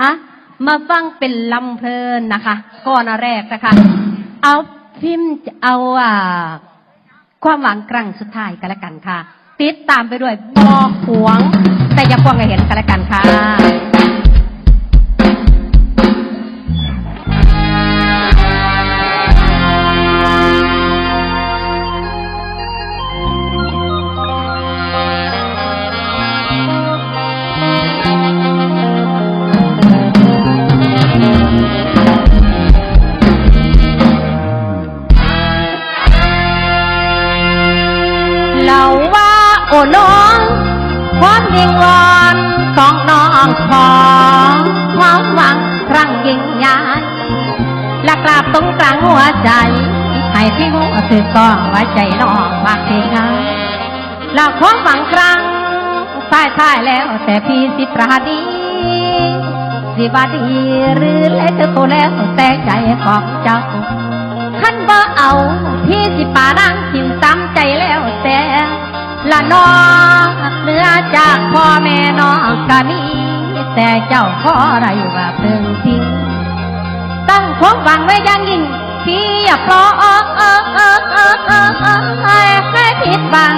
อะมาฟังเป็นลำเพลินนะคะก้อนแรกนะคะ เอาพิมพ์เอาอ่าความหวังครั้งสุดท้ายกันละกันค่ะ ติดตามไปด้วยบอกหวง แต่อย่ากวงให้เห็นกันละกันค่ะ ถือต้องไว้ใจน้องมากที่งาหลักความหวังครั้งตายตายแล้วแต่พี่สิปราดีสิบาดีหรือเล็กโตแล้วแต่ใจของเจ้าขั้นบ่เอาพี่สิปาดังทิมตามใจแล้วแต่ละน้องเนื้อจากพ่อแม่น้องกะมีแต่เจ้าขออะไรว่าเพิ่งทิ้งตั้งความหวังไว้ยังยิ่งพี่อย่าปล่อย ให้ผิดบัง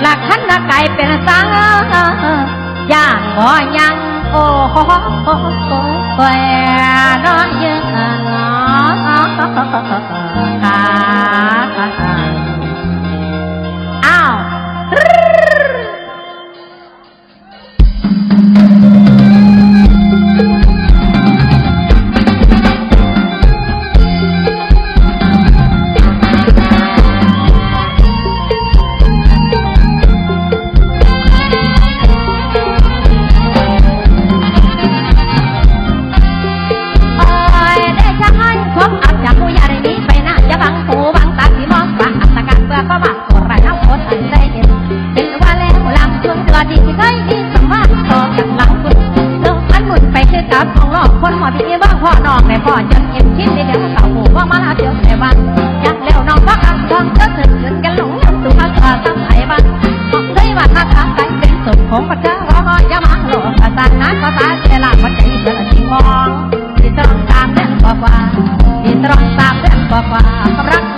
หลักขันละไก่เป็นสังย่างบ่ยังโอ้โหแหวนน้อยเยอ ภาษาเสียหลักมัจะอีกแล้ชิงมองที่ตรองตามเรื่องกว่าที่ตรองตามเรื่องกว่ากำลัง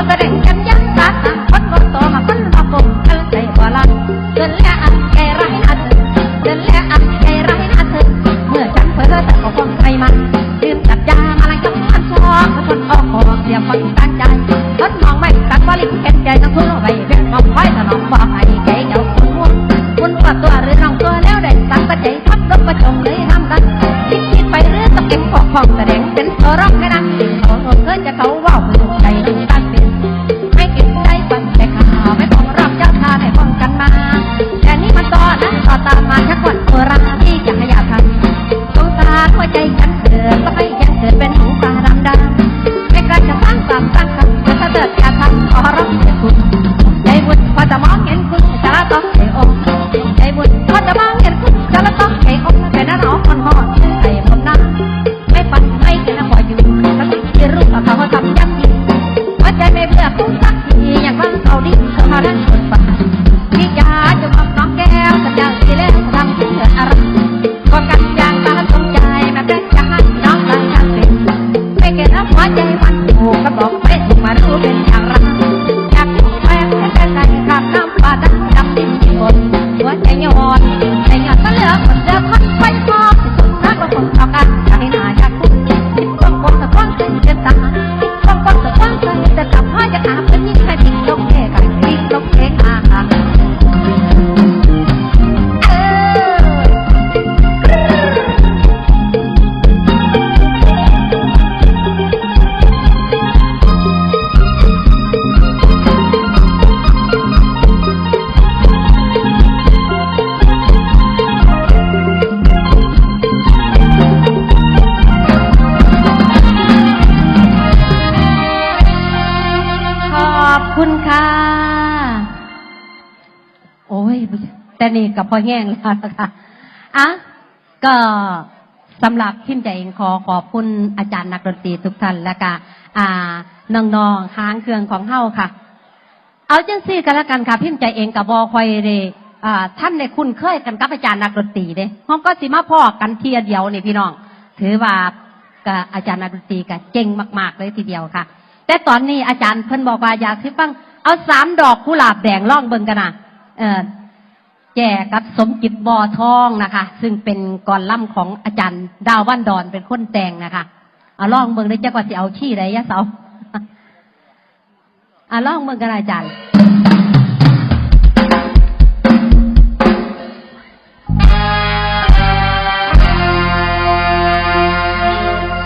แก่เขาแสดงกันยาตาคนงงตัวมาคนมาคงกันใจว่าลันเกินแล้วอันแก่ไรอันเกินแล้วอันแก่ไรอันเธอเมื่อฉันเพ้อแต่ก็คงใครมันดื่มจัดยามาลังกับมันชอบคนออกคอเสียฟังตั้งใจคนมองไม่ตัดว่าลิ้นเห็นใจทั้งคู่ไปเพื่นมองไว้ถนอมบอกให้ใจเจ้าคุณมุ่นคุณว่าตัวหรือน้องตัวแล้วได้ตั้งประใจทับรบประจงเลยทำกันคิดคิดไปเรื่อยต้องเก็บของของแตั นี่กับพอแห้งแล้วนะคะอะก็สำหรับทีมใจเองขอขอบคุณอาจารย์นักดนตรีทุกท่านและก็อ่าน้องๆค้างเครื่องของเฮาค่ะ เอาจังซี่กันแล้วกันค่ะพิมใจเองกับบอคอยเดอ่าท่านในคุ้นเคยกันกับอาจารย์นักดนตรีเด้ห้องก็สิมาพ่อกันเทียเดียวนี่พี่น้อง ถือว่ากับอาจารย์นักดนตรีก็เก่งมากๆเลยทีเดียวค่ะ แต่ตอนนี้อาจารย์เพิ่นบอกว่าอยากสิฟังเอาสามดอกกุหลาบแดงล่องเบิ่งกันนะเออ แจกกับสมจิตบอทองนะคะ ซึ่งเป็นกรล่ำของอาจารย์ดาววันดอนเป็นคนแต่งนะคะเอาล่องเบิ่งได้จักว่าสิเอาขี้ใดยะเสาอะล่องเบิ่งกันอาจารย์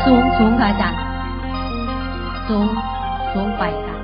สูงสูงค่ะอาจารย์สูงสูงไปค่ะ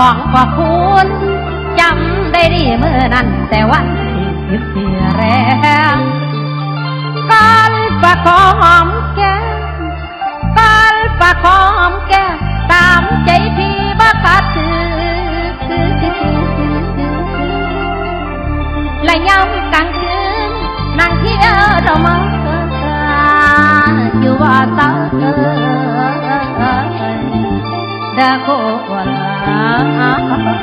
ของขอบคุณจำได้ดีเมื่อนั้น แต่วันที่สิบสี่แรงการประคองหอมแก้มการประคองหอมแก้มตามใจพี่บ้าขาดถือและย้ำกลางคืนนั่งเที่ยวเรามาอยู่ว่าเศร้าเดาโกว่า วัน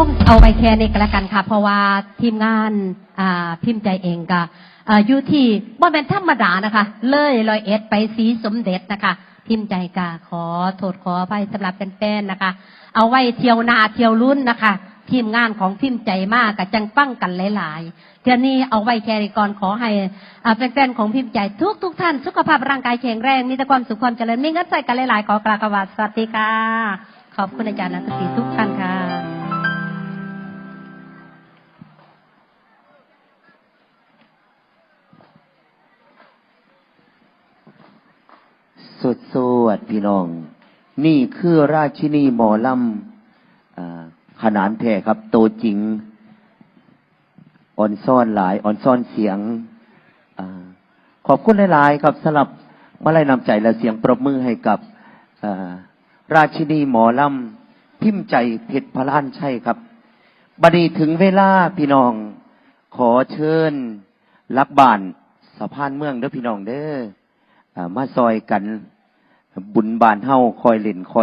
คงเอาไปแค่นี้ก็แล้วกันค่ะ เพราะว่าทีมงานอ่าพิมพ์ใจเองก็อ่าอยู่ที่บ่เป็นธรรมดานะคะ เลยลอยเอ็ดไปสีสมเด็จนะคะ พิมพ์ใจกาขอโทษขออภัยสำหรับแฟนๆนะคะ เอาไว้เที่ยวนาเที่ยวรุ่นนะคะ ทีมงานของพิมพ์ใจมากกับจังปั้งกันหลายๆเที่ยนี้เอาไว้แค่นี้ก่อนขอให้อ่าแฟนๆของพิมพ์ใจทุกทุกๆท่าน สุขภาพร่างกายแข็งแรงมีแต่ความสุขความเจริญมีเงินใส่กันหลายๆขอกราบสวัสดีค่ะขอบคุณอาจารย์นันทศรีทุกท่านค่ะ สวดพี่น้อง นี่คือราชินีหมอลำอขนานแท้ครับ โตจริงอ่อนซ่อนหลายอ่อนซ่อนเสียงอขอบคุณหลายๆครับสำหรับมาลัยนำใจและเสียงปรบมือให้กับราชินีหมอลำพิมพ์ใจเพชรพระล้านใช่ครับบัดนี้ถึงเวลาพี่น้อง ขอเชิญลักบ้านสะพานเมืองเด้อพี่น้องเด้ออมาซอยกัน บุญบานเฮาคอยเล่นคอย